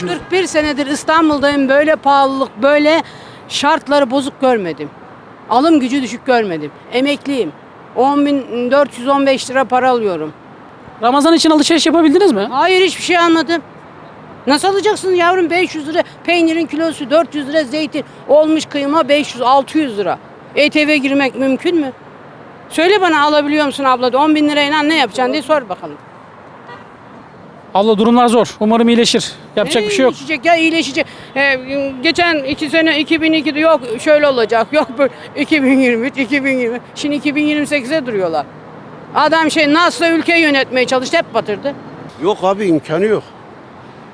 41 senedir İstanbul'dayım. Böyle pahalılık, böyle şartları bozuk görmedim. Alım gücü düşük görmedim. Emekliyim. 10.415 lira para alıyorum. Ramazan için alışveriş yapabildiniz mi? Hayır hiçbir şey anladım. Nasıl alacaksın yavrum 500 lira peynirin kilosu 400 lira zeytin olmuş kıyma 500 600 lira. ETV girmek mümkün mü? Söyle bana alabiliyor musun abla da 10 bin lirayla ne yapacaksın diye sor bakalım. Abla durumlar zor. Umarım iyileşir. Yapacak bir şey yok. İyileşecek ya iyileşecek. Ee, geçen iki sene 2002'de yok şöyle olacak yok böyle 2023 2020 şimdi 2028'e duruyorlar. Adam şey nasıl ülkeyi yönetmeye çalıştı hep batırdı. Yok abi imkanı yok.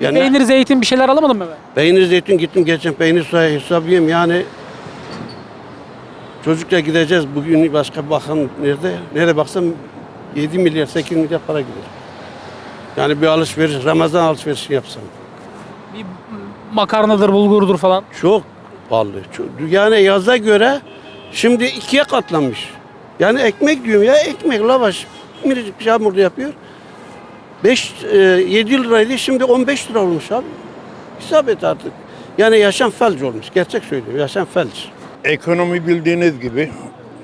Yani Peynir, zeytin bir şeyler alamadın mı? be? peynir zeytin gittim geçen peynir suya hesabıyım yani çocukla gideceğiz bugün başka bakan nerede? Nereye baksam 7 milyar 8 milyar para gider. Yani bir alışveriş Ramazan alışverişi yapsam. Bir makarnadır, bulgurdur falan. Çok pahalı. Çok, yani yaza göre şimdi ikiye katlanmış. Yani ekmek diyorum ya ekmek lavaş minicik bir hamurda yapıyor. 5 7 liraydı şimdi 15 lira olmuş abi. Hesap et artık. Yani yaşam felç olmuş. Gerçek söylüyorum. Yaşam felç. Ekonomi bildiğiniz gibi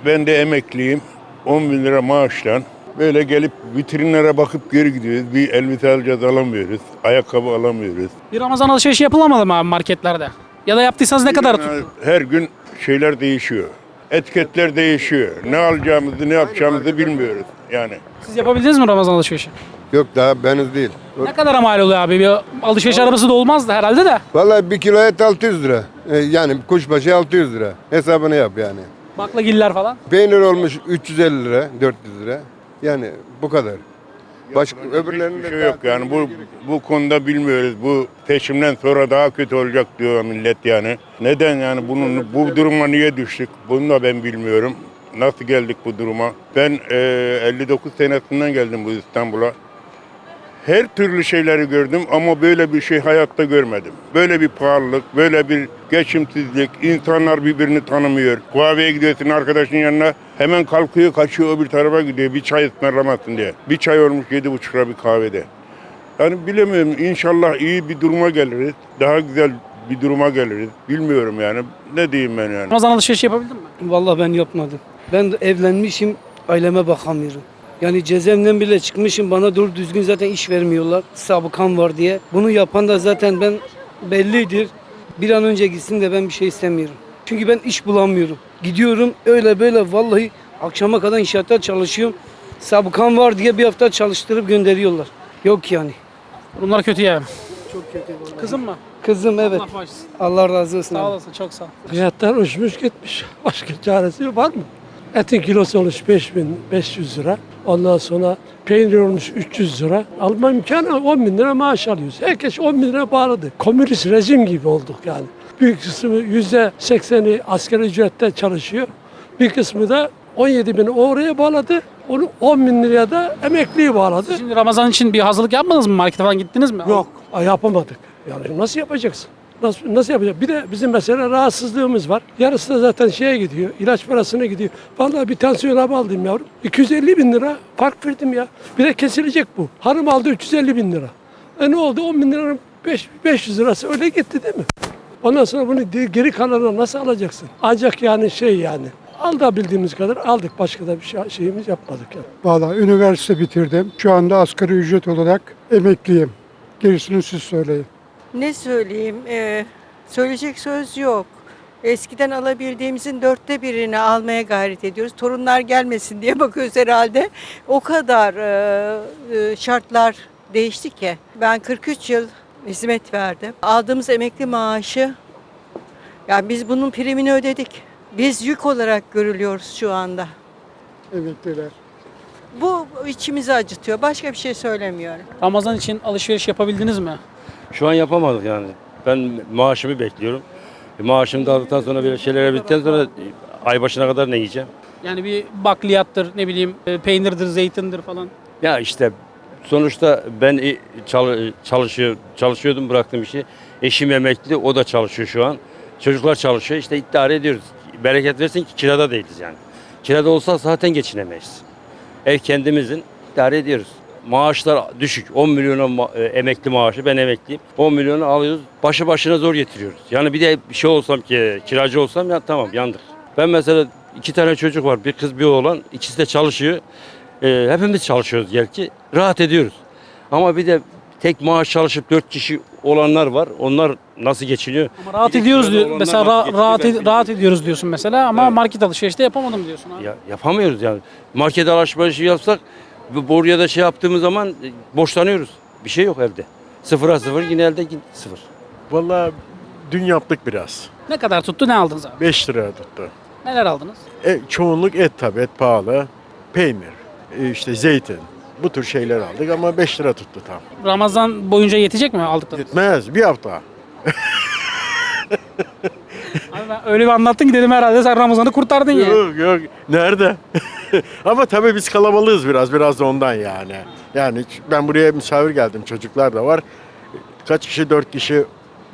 ben de emekliyim. 10 bin lira maaştan böyle gelip vitrinlere bakıp geri gidiyoruz. Bir elbise alacağız alamıyoruz. Ayakkabı alamıyoruz. Bir Ramazan alışverişi yapılamadı mı abi marketlerde? Ya da yaptıysanız ne kadar tuttu? Her gün şeyler değişiyor. Etiketler değişiyor. Ne alacağımızı, ne yapacağımızı bilmiyoruz yani. Siz yapabildiniz mi Ramazan alışverişi? Yok daha henüz değil. Ne kadar mal oluyor abi? Bir alışveriş arabası da olmazdı herhalde de. Vallahi bir kilo et 600 lira. Ee, yani kuşbaşı 600 lira. Hesabını yap yani. Baklagiller falan. Peynir olmuş 350 lira, 400 lira. Yani bu kadar. Başka öbürlerinin şey yok yani bu bu konuda bilmiyoruz. Bu seçimden sonra daha kötü olacak diyor millet yani. Neden yani bunun bu duruma niye düştük? Bunu da ben bilmiyorum. Nasıl geldik bu duruma? Ben e, 59 senesinden geldim bu İstanbul'a. Her türlü şeyleri gördüm ama böyle bir şey hayatta görmedim. Böyle bir pahalılık, böyle bir geçimsizlik, insanlar birbirini tanımıyor. Kahveye gidiyorsun arkadaşın yanına hemen kalkıyor kaçıyor öbür tarafa gidiyor bir çay ısmarlamasın diye. Bir çay olmuş yedi buçuk lira bir kahvede. Yani bilemiyorum inşallah iyi bir duruma geliriz. Daha güzel bir duruma geliriz. Bilmiyorum yani. Ne diyeyim ben yani. Ramazan alışverişi yapabildin mi? Vallahi ben yapmadım. Ben evlenmişim, aileme bakamıyorum. Yani cezaevinden bile çıkmışım, bana doğru düzgün zaten iş vermiyorlar. Sabıkam var diye. Bunu yapan da zaten ben bellidir. Bir an önce gitsin de ben bir şey istemiyorum. Çünkü ben iş bulamıyorum. Gidiyorum öyle böyle vallahi akşama kadar inşaatta çalışıyorum. Sabıkam var diye bir hafta çalıştırıp gönderiyorlar. Yok yani. Durumlar kötü yani. Çok kötü vallahi. Kızım mı? Kızım evet. Allah bağışlasın. Allah razı olsun. Sağ abi. olasın çok sağ ol. Fiyatlar uçmuş gitmiş. Başka çaresi var mı? Etin kilosu olmuş 5500 lira. Ondan sonra peynir olmuş 300 lira. Alma imkanı 10 bin lira maaş alıyoruz. Herkes 10 bin lira bağladı. Komünist rejim gibi olduk yani. Büyük kısmı yüzde sekseni asgari ücrette çalışıyor. Bir kısmı da 17 bin oraya bağladı. Onu 10 bin liraya da emekliye bağladı. Şimdi Ramazan için bir hazırlık yapmadınız mı? Markete falan gittiniz mi? Yok yapamadık. Yani nasıl yapacaksın? Nasıl, nasıl yapacak? Bir de bizim mesela rahatsızlığımız var. Yarısı da zaten şeye gidiyor. ilaç parasına gidiyor. Vallahi bir tansiyon hapı aldım yavrum. 250 bin lira fark verdim ya. Bir de kesilecek bu. Hanım aldı 350 bin lira. E ne oldu? 10 bin liranın 5, 500 lirası öyle gitti değil mi? Ondan sonra bunu geri kalanına nasıl alacaksın? Ancak yani şey yani. Aldabildiğimiz kadar aldık. Başka da bir şey, şeyimiz yapmadık yani. Valla üniversite bitirdim. Şu anda asgari ücret olarak emekliyim. Gerisini siz söyleyin. Ne söyleyeyim? Ee, söyleyecek söz yok. Eskiden alabildiğimizin dörtte birini almaya gayret ediyoruz. Torunlar gelmesin diye bakıyoruz herhalde. O kadar e, e, şartlar değişti ki. Ben 43 yıl hizmet verdim. Aldığımız emekli maaşı, yani biz bunun primini ödedik. Biz yük olarak görülüyoruz şu anda. Emekliler. Bu içimizi acıtıyor. Başka bir şey söylemiyorum. Ramazan için alışveriş yapabildiniz mi? Şu an yapamadık yani. Ben maaşımı bekliyorum. E, maaşımı da aldıktan sonra böyle şeylere bittikten sonra ay başına kadar ne yiyeceğim? Yani bir bakliyattır, ne bileyim e, peynirdir, zeytindir falan. Ya işte sonuçta ben e, çal- çalışıyor, çalışıyordum bıraktım işi. Eşim emekli, o da çalışıyor şu an. Çocuklar çalışıyor, işte idare ediyoruz. Bereket versin ki kirada değiliz yani. Kirada olsa zaten geçinemeyiz. Ev kendimizin, idare ediyoruz. Maaşlar düşük. 10 milyona ma- e, emekli maaşı ben emekliyim. 10 milyonu alıyoruz. Başı başına zor getiriyoruz. Yani bir de bir şey olsam ki kiracı olsam ya tamam yandık. Ben mesela iki tane çocuk var. Bir kız bir oğlan. İkisi de çalışıyor. E, hepimiz çalışıyoruz gerçi. Rahat ediyoruz. Ama bir de tek maaş çalışıp dört kişi olanlar var. Onlar nasıl geçiniyor? Ama rahat Bir de ediyoruz kirada diyor. olanlar Mesela nasıl ra- geçiniyor rahat ben ed- rahat ediyoruz diyorsun mesela ama market alışverişte yapamadım diyorsun abi. Ya, yapamıyoruz yani. Market alışverişi yapsak bu boruya da şey yaptığımız zaman e, borçlanıyoruz. Bir şey yok elde. Sıfıra sıfır yine elde sıfır. Vallahi dün yaptık biraz. Ne kadar tuttu ne aldınız abi? 5 lira tuttu. Neler aldınız? E, çoğunluk et tabii et pahalı. Peynir, e, işte zeytin. Bu tür şeyler aldık ama 5 lira tuttu tam. Ramazan boyunca yetecek mi aldıklarınız? Yetmez bir hafta. Abi ben öyle bir anlattın ki dedim herhalde sen Ramazan'ı kurtardın ya. Yok yok nerede? ama tabii biz kalabalığız biraz biraz da ondan yani. Yani ben buraya misafir geldim çocuklar da var. Kaç kişi? Dört kişi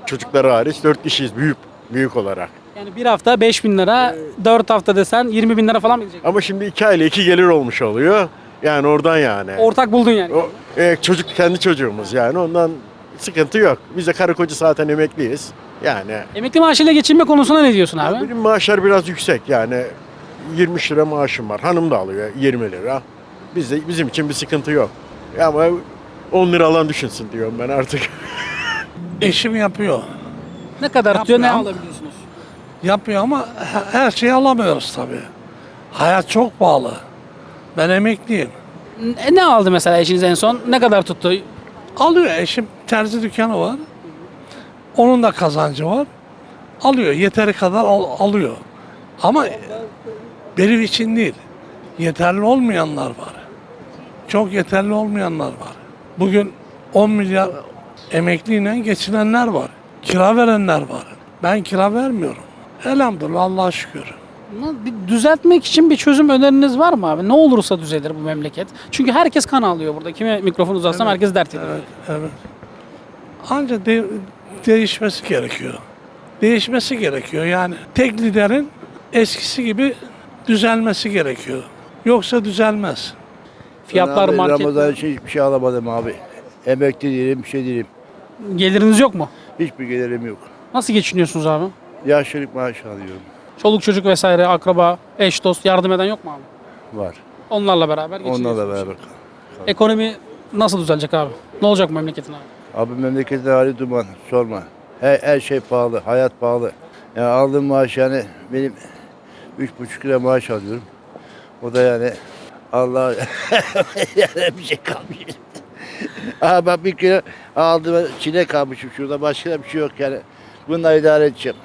çocukları hariç dört kişiyiz büyük büyük olarak. Yani bir hafta 5 bin lira, 4 hafta desen 20 bin lira falan mı gidecek? Ama şimdi iki aile iki gelir olmuş oluyor. Yani oradan yani. Ortak buldun yani. O, e, çocuk kendi çocuğumuz yani ondan sıkıntı yok. Biz de karı koca zaten emekliyiz. Yani Emekli maaşıyla geçinme konusuna ne diyorsun abi? benim maaşlar biraz yüksek yani 20 lira maaşım var. Hanım da alıyor 20 lira. Bizde bizim için bir sıkıntı yok. Ama 10 lira alan düşünsün diyorum ben artık. Eşim yapıyor. Ne kadar tutuyor ne alabiliyorsunuz? Yapıyor ama he- her şeyi alamıyoruz tabii. Hayat çok pahalı. Ben emekliyim. Ne, ne aldı mesela eşiniz en son? Ne kadar tuttu? Alıyor eşim terzi dükkanı var. Onun da kazancı var. Alıyor yeteri kadar al- alıyor. Ama benim için değil. Yeterli olmayanlar var. Çok yeterli olmayanlar var. Bugün 10 milyar emekliyle geçinenler var. Kira verenler var. Ben kira vermiyorum. Elhamdülillah Allah'a şükür. Bir düzeltmek için bir çözüm öneriniz var mı abi? Ne olursa düzelir bu memleket. Çünkü herkes kan alıyor burada. Kime mikrofon uzatsam herkes dert ediyor. Evet, evet. Ancak de- değişmesi gerekiyor. Değişmesi gerekiyor. Yani tek liderin eskisi gibi düzelmesi gerekiyor. Yoksa düzelmez. Fiyatlar abi market. Ramazan için hiçbir şey alamadım abi. Emekli değilim, bir şey değilim. Geliriniz yok mu? Hiçbir gelirim yok. Nasıl geçiniyorsunuz abi? Yaşlılık maaşı alıyorum. Çoluk çocuk vesaire, akraba, eş, dost yardım eden yok mu abi? Var. Onlarla beraber geçiniyorsunuz. Onlarla beraber. Ekonomi nasıl düzelecek abi? Ne olacak bu memleketin abi? Abi memleketin hali duman. Sorma. Her, her şey pahalı. Hayat pahalı. Yani aldığım maaş yani benim üç buçuk lira maaş alıyorum. O da yani Allah yani bir şey kalmış. Aha ben bir kere aldım çile kalmışım şurada başka da bir şey yok yani. Bununla idare edeceğim.